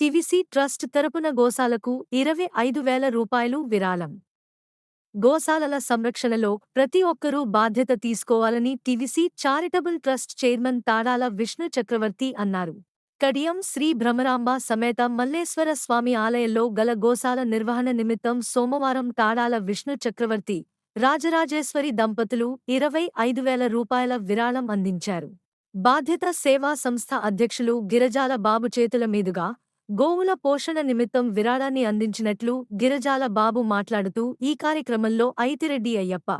టివిసి trust తరపున గోశాలకు ఇరవై ఐదు వేల రూపాయలు విరాళం. గోశాలల సంరక్షణలో ప్రతి ఒక్కరూ బాధ్యత తీసుకోవాలని TVC charitable trust chairman Tadala Vishnu Chakravarthi అన్నారు. కడియం శ్రీ భ్రమరాంబ సమేత మల్లేశ్వర స్వామి ఆలయంలో గల గోశాల నిర్వహణ నిమిత్తం సోమవారం తాడాల విష్ణు చక్రవర్తి రాజరాజేశ్వరి దంపతులు ఇరవై ఐదు వేల రూపాయల విరాళం అందించారు. బాధ్యత సేవా సంస్థ అధ్యక్షులు గిరజాల బాబు చేతుల మీదుగా గోవుల పోషణ నిమిత్తం విరాళాన్ని అందించినట్లు గిరజాల బాబు మాట్లాడుతూ ఈ కార్యక్రమంలో ఐతిరెడ్డి అయ్యప్ప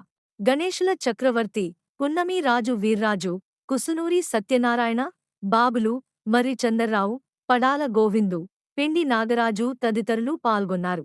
గణేశుల చక్రవర్తి పున్నమి రాజు వీర్రాజు కుసునూరి సత్యనారాయణ బాబులు మర్రిచందర్రావు పడాల గోవిందు పిండి నాగరాజు తదితరులు పాల్గొన్నారు.